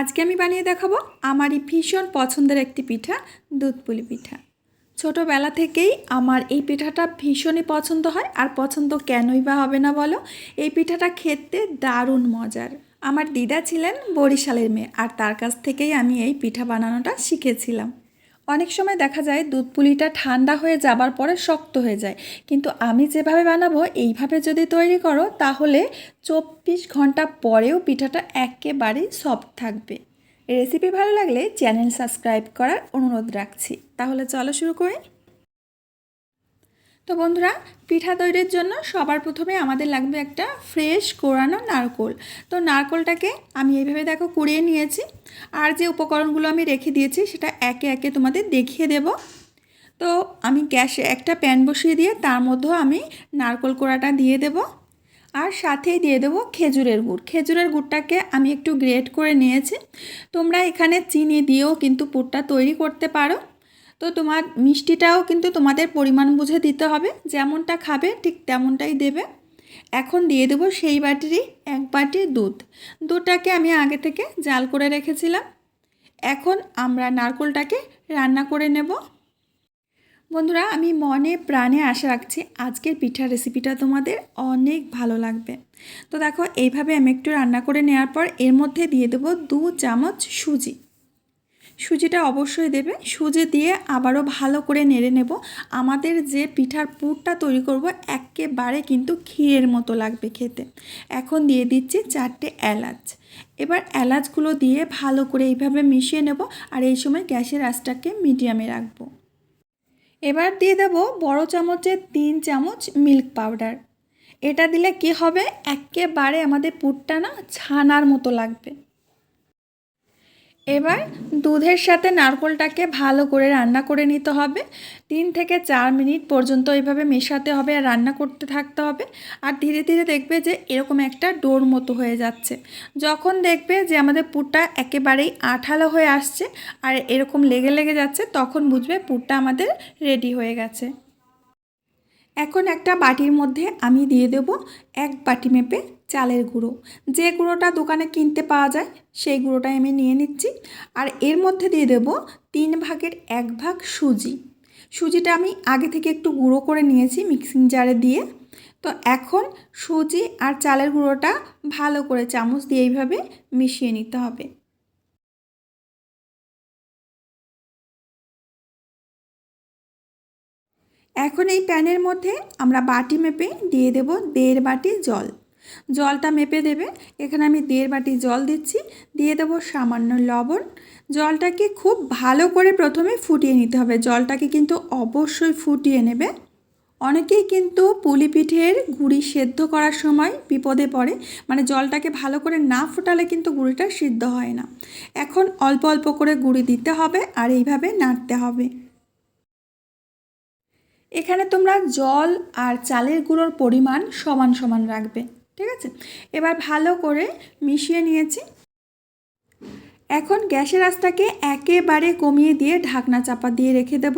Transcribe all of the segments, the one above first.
আজকে আমি বানিয়ে দেখাবো আমারই ভীষণ পছন্দের একটি পিঠা, দুধ পুলি পিঠা। ছোটোবেলা থেকেই আমার এই পিঠাটা ভীষণই পছন্দ হয়, আর পছন্দ কেনই বা হবে না বলো, এই পিঠাটা খেতে দারুণ মজার। আমার দিদা ছিলেন বরিশালের মেয়ে, আর তার কাছ থেকেই আমি এই পিঠা বানানোটা শিখেছিলাম। অনেক সময় দেখা যায় দুধ পুলিটা ঠান্ডা হয়ে যাবার পরে শক্ত হয়ে যায়। কিন্তু আমি যেভাবে বানাবো, এইভাবে যদি তৈরি করো, তাহলে চব্বিশ ঘণ্টা পরেও পিঠাটা একেবারেই সফট থাকবে। রেসিপি ভালো লাগলে চ্যানেল সাবস্ক্রাইব করার অনুরোধ রাখছি। তাহলে চলো শুরু করি। তো বন্ধুরা, পিঠা তৈরির জন্য সবার প্রথমে আমাদের লাগবে একটা ফ্রেশ কোরানো নারকোল। তো নারকোলটাকে আমি এইভাবে দেখো কুড়িয়ে নিয়েছি। আর যে উপকরণগুলো আমি রেখে দিয়েছি, সেটা একে একে তোমাদের দেখিয়ে দেব। তো আমি গ্যাসে একটা প্যান বসিয়ে দিয়ে তার মধ্যেও আমি নারকোল কোড়াটা দিয়ে দেব। আর সাথেই দিয়ে দেবো খেজুরের গুড়। খেজুরের গুড়টাকে আমি একটু গ্রেট করে নিয়েছি। তোমরা এখানে চিনি দিয়েও কিন্তু পুরটা তৈরি করতে পারো। তো তোমার মিষ্টিটাও কিন্তু তোমাদের পরিমাণ বুঝে দিতে হবে। যেমনটা খাবে, ঠিক তেমনটাই দেবে। এখন দিয়ে দেবো সেই বাটিরই এক বাটি দুধ। দুধটাকে আমি আগে থেকে জাল করে রেখেছিলাম। এখন আমরা নারকোলটাকে রান্না করে নেব। বন্ধুরা, আমি মনে প্রাণে আশা রাখছি আজকের পিঠা রেসিপিটা তোমাদের অনেক ভালো লাগবে। তো দেখো, এইভাবে আমি একটু রান্না করে নেওয়ার পর এর মধ্যে দিয়ে দেবো দু চামচ সুজি। সুজিটা অবশ্যই দেবে। সুজি দিয়ে আবারও ভালো করে নেড়ে নেব। আমাদের যে পিঠার পুরটা তৈরি করব একেবারে কিন্তু ক্ষীরের মতো লাগবে খেতে। এখন দিয়ে দিচ্ছি চারটে এলাচ। এবার এলাচগুলো দিয়ে ভালো করে এইভাবে মিশিয়ে নেব আর এই সময় গ্যাসের আঁচটাকে মিডিয়ামে রাখব। এবার দিয়ে দেব বড় চামচের তিন চামচ মিল্ক পাউডার। এটা দিলে কি হবে? একেবারে আমাদের পুরটা না ছানার মতো লাগবে। এবার দুধের সাথে নারকোলটাকে ভালো করে রান্না করে নিতে হবে। তিন থেকে চার মিনিট পর্যন্ত এইভাবে মেশাতে হবে আর রান্না করতে থাকতে হবে। আর ধীরে ধীরে দেখবে যে এরকম একটা ডোর মতো হয়ে যাচ্ছে। যখন দেখবে যে আমাদের পুরটা একেবারেই আঠালো হয়ে আসছে আর এরকম লেগে লেগে যাচ্ছে, তখন বুঝবে পুরটা আমাদের রেডি হয়ে গেছে। এখন একটা বাটির মধ্যে আমি দিয়ে দেব এক বাটি মেপে চালের গুঁড়ো। যে গুঁড়োটা দোকানে কিনতে পাওয়া যায়, সেই গুঁড়োটাই আমি নিয়ে নিচ্ছি। আর এর মধ্যে দিয়ে দেব তিন ভাগের এক ভাগ সুজি। সুজিটা আমি আগে থেকে একটু গুঁড়ো করে নিয়েছি মিক্সিং জারে দিয়ে। তো এখন সুজি আর চালের গুঁড়োটা ভালো করে চামচ দিয়ে এইভাবে মিশিয়ে নিতে হবে। এখন এই প্যানের মধ্যে আমরা বাটি মেপে দিয়ে দেব দেড় বাটি জল। জলটা মেপে দেবে। এখানে আমি দেড় বাটি জল দিচ্ছি। দিয়ে দেবো সামান্য লবণ। জলটাকে খুব ভালো করে প্রথমে ফুটিয়ে নিতে হবে। জলটাকে কিন্তু অবশ্যই ফুটিয়ে নেবে। অনেকেই কিন্তু পুলি পিঠের গুড়ি সেদ্ধ করার সময় বিপদে পড়ে। মানে জলটাকে ভালো করে না ফুটালে কিন্তু গুঁড়িটা সিদ্ধ হয় না। এখন অল্প অল্প করে গুঁড়ি দিতে হবে আর এইভাবে নাড়তে হবে। এখানে তোমরা জল আর চালের গুঁড়োর পরিমাণ সমান সমান রাখবে। ঠিক আছে? এবার ভালো করে মিশিয়ে নিয়েছি। এখন গ্যাসের আঁচটাকে একেবারে কমিয়ে দিয়ে ঢাকনা চাপা দিয়ে রেখে দেব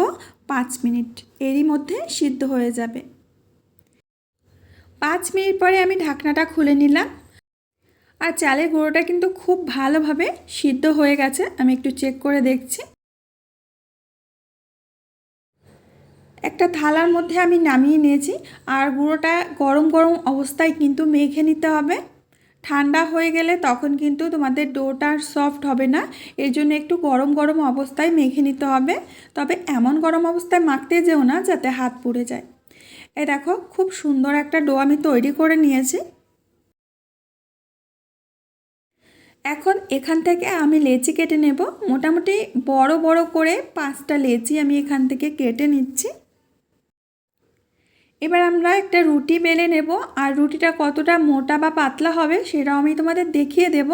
পাঁচ মিনিট। এরই মধ্যে সিদ্ধ হয়ে যাবে। পাঁচ মিনিট পরে আমি ঢাকনাটা খুলে নিলাম। আর চালের গুঁড়োটা কিন্তু খুব ভালোভাবে সিদ্ধ হয়ে গেছে। আমি একটু চেক করে দেখছি। একটা থালার মধ্যে আমি নামিয়ে নিয়েছি। আর গুঁড়োটা গরম গরম অবস্থায় কিন্তু মেখে নিতে হবে। ঠান্ডা হয়ে গেলে তখন কিন্তু তোমাদের ডোটা সফট হবে না। এর জন্য একটু গরম গরম অবস্থায় মেখে নিতে হবে। তবে এমন গরম অবস্থায় মাখতে যেও না যাতে হাত পুড়ে যায়। এই দেখো, খুব সুন্দর একটা ডো আমি তৈরি করে নিয়েছি। এখন এখান থেকে আমি লেচি কেটে নেব। মোটামুটি বড় বড় করে পাঁচটা লেচি আমি এখান থেকে কেটে নিচ্ছি। এবার আমরা একটা রুটি বেলে নেব, আর রুটিটা কতটা মোটা বা পাতলা হবে সেটাও আমি তোমাদের দেখিয়ে দেব।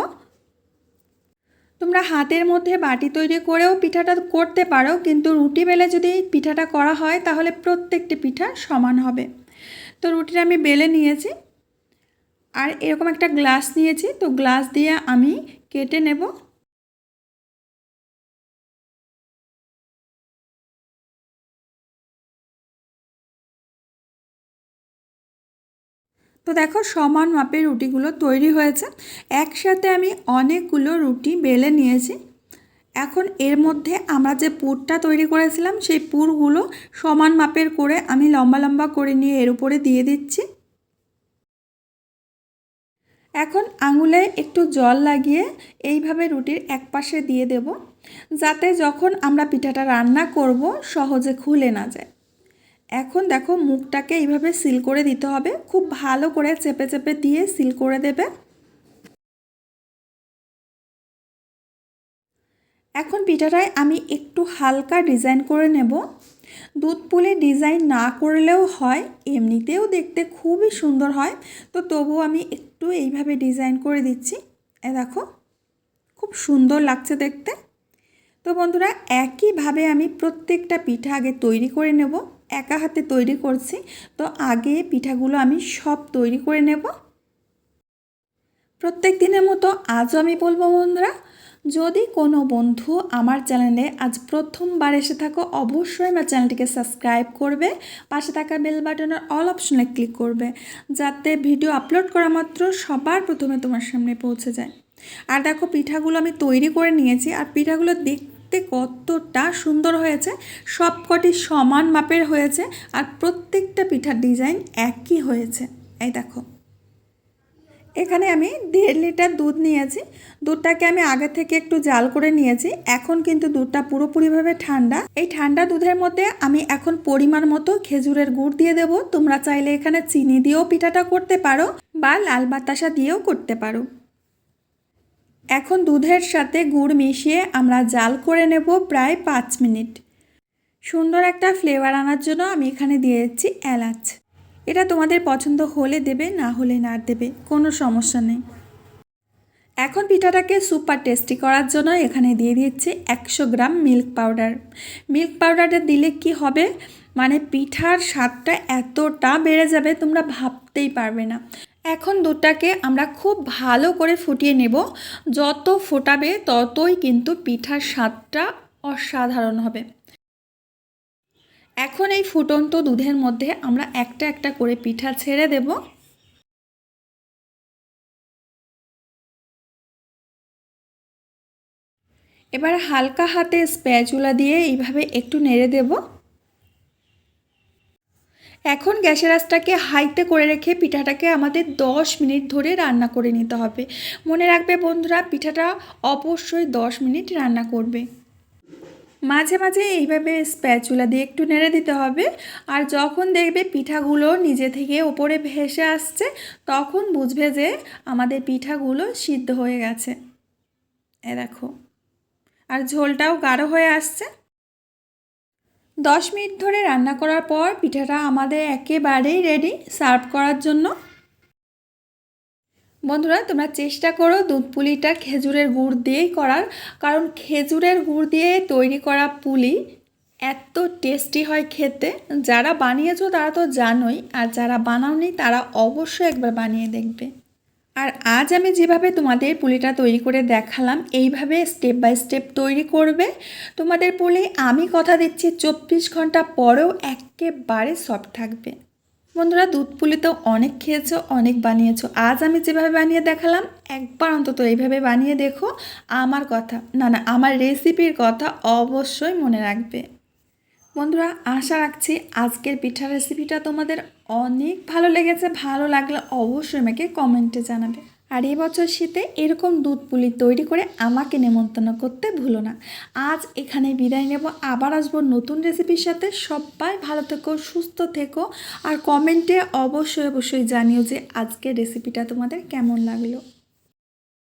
তোমরা হাতের মধ্যে বাটি তৈরি করেও পিঠাটা করতে পারো, কিন্তু রুটি বেলে যদি পিঠাটা করা হয় তাহলে প্রত্যেকটি পিঠা সমান হবে। তো রুটিটা আমি বেলে নিয়েছি, আর এরকম একটা গ্লাস নিয়েছি, তো গ্লাস দিয়ে আমি কেটে নেব। তো দেখো সমান মাপের রুটিগুলো তৈরি হয়েছে। একসাথে আমি অনেকগুলো রুটি বেলে নিয়েছি। এখন এর মধ্যে আমরা যে পুরটা তৈরি করেছিলাম, সেই পুরগুলো সমান মাপের করে আমি লম্বা লম্বা করে নিয়ে এর উপরে দিয়ে দিচ্ছি। এখন আঙুলে একটু জল লাগিয়ে এইভাবে রুটির এক পাশে দিয়ে দেব, যাতে যখন আমরা পিঠাটা রান্না করব সহজে খুলে না যায়। এখন দেখো মুখটাকে এইভাবে সিল করে দিতে হবে। খুব ভালো করে চেপে চেপে দিয়ে সিল করে দেবে। এখন পিঠাটায় আমি একটু হালকা ডিজাইন করে নেব। দুধ পুলে ডিজাইন না করলেও হয়, এমনিতেও দেখতে খুবই সুন্দর হয়। তো তবু আমি একটু এইভাবে ডিজাইন করে দিচ্ছি। এ দেখো, খুব সুন্দর লাগছে দেখতে। তো বন্ধুরা, একইভাবে আমি প্রত্যেকটা পিঠা আগে তৈরি করে নেব। একা হাতে তৈরি করছি, তো আগে পিঠাগুলো আমি সব তৈরি করে নেব। প্রত্যেক দিনের মতো আজও আমি বলব বন্ধুরা, যদি কোনো বন্ধু আমার চ্যানেলে আজ প্রথমবার এসে থাকো, অবশ্যই আমার চ্যানেলটিকে সাবস্ক্রাইব করবে, পাশে থাকা বেল বাটনের অল অপশনে ক্লিক করবে, যাতে ভিডিও আপলোড করা মাত্র সবার প্রথমে তোমার সামনে পৌঁছে যায়। আর দেখো, পিঠাগুলো আমি তৈরি করে নিয়েছি, আর পিঠাগুলো দেখতে কতটা সুন্দর হয়েছে। সবকটি সমান মাপের হয়েছে আর প্রত্যেকটা পিঠার ডিজাইন একই হয়েছে। এই দেখো। এখানে আমি দেড় লিটার দুধ নিয়েছি। দুধটাকে আমি আগে থেকে একটু জাল করে নিয়েছি। এখন কিন্তু দুধটা পুরোপুরিভাবে ঠান্ডা। এই ঠান্ডা দুধের মধ্যে আমি এখন পরিমাণ মতো খেজুরের গুড় দিয়ে দেব। তোমরা চাইলে এখানে চিনি দিয়েও পিঠাটা করতে পারো বা লাল বাতাসা দিয়েও করতে পারো। এখন দুধের সাথে গুড় মিশিয়ে আমরা জাল করে নেব প্রায় পাঁচ মিনিট। সুন্দর একটা ফ্লেভার আনার জন্য আমি এখানে দিয়ে দিচ্ছি এলাচ। এটা তোমাদের পছন্দ হলে দেবে, না হলে না দেবে, কোনো সমস্যা নেই। এখন পিঠাটাকে সুপার টেস্টি করার জন্য এখানে দিয়ে দিচ্ছি একশো গ্রাম মিল্ক পাউডার। মিল্ক পাউডারটা দিলে কি হবে? মানে পিঠার স্বাদটা এতটা বেড়ে যাবে, তোমরা ভাবতেই পারবে না। এখন দুধটাকে আমরা খুব ভালো করে ফুটিয়ে নেব। যত ফোটাবে ততই কিন্তু পিঠার স্বাদটা অসাধারণ হবে। এখন এই ফুটন্ত দুধের মধ্যে আমরা একটা একটা করে পিঠা ছেড়ে দেব। এবার হালকা হাতে স্প্যাচুলা দিয়ে এইভাবে একটু নেড়ে দেব। এখন গ্যাসের আঁচটাকে হাইতে করে রেখে পিঠাটাকে আমাদের দশ মিনিট ধরে রান্না করে নিতে হবে। মনে রাখবে বন্ধুরা, পিঠাটা অবশ্যই দশ মিনিট রান্না করবে। মাঝে মাঝে এইভাবে স্প্যাচুলা দিয়ে একটু নেড়ে দিতে হবে। আর যখন দেখবে পিঠাগুলো নিজে থেকে ওপরে ভেসে আসছে, তখন বুঝবে যে আমাদের পিঠাগুলো সিদ্ধ হয়ে গেছে। এ দেখো, আর ঝোলটাও গাঢ় হয়ে আসছে। দশ মিনিট ধরে রান্না করার পর পিঠাটা আমাদের একেবারেই রেডি সার্ভ করার জন্য। বন্ধুরা, তোমরা চেষ্টা করো দুধ পুলিটা খেজুরের গুড় দিয়েই করার, কারণ খেজুরের গুড় দিয়ে তৈরি করা পুলি এত টেস্টি হয় খেতে। যারা বানিয়েছো তারা তো জানোই, আর যারা বানাওনি তারা অবশ্যই একবার বানিয়ে দেখবে। আর আজ আমি যেভাবে তোমাদের পুলিটা তৈরি করে দেখালাম, এইভাবে স্টেপ বাই স্টেপ তৈরি করবে। তোমাদের পুলি আমি কথা দিচ্ছি, চব্বিশ ঘণ্টা পরেও একেবারে সফট থাকবে। বন্ধুরা, দুধ পুলি তো অনেক খেয়েছো, অনেক বানিয়েছো। আজ আমি যেভাবে বানিয়ে দেখালাম, একবার অন্তত এইভাবে বানিয়ে দেখো। আমার কথা, না না, আমার রেসিপির কথা অবশ্যই মনে রাখবে। বন্ধুরা, আশা রাখছি আজকের পিঠার রেসিপিটা তোমাদের অনেক ভালো লেগেছে, ভালো লাগলে অবশ্যই আমাকে কমেন্টে জানাবে। আর এবছর শীতে এরকম দুধ পুলি তৈরি করে আমাকে নেমন্তন্ন করতে ভুলো না। আজ এখানে বিদায় নেব। আবার আসব নতুন রেসিপির সাথে। সবাই ভালো থেকো, সুস্থ থেকো। আর কমেন্টে অবশ্যই অবশ্যই জানিও যে আজকের রেসিপিটা তোমাদের কেমন লাগল।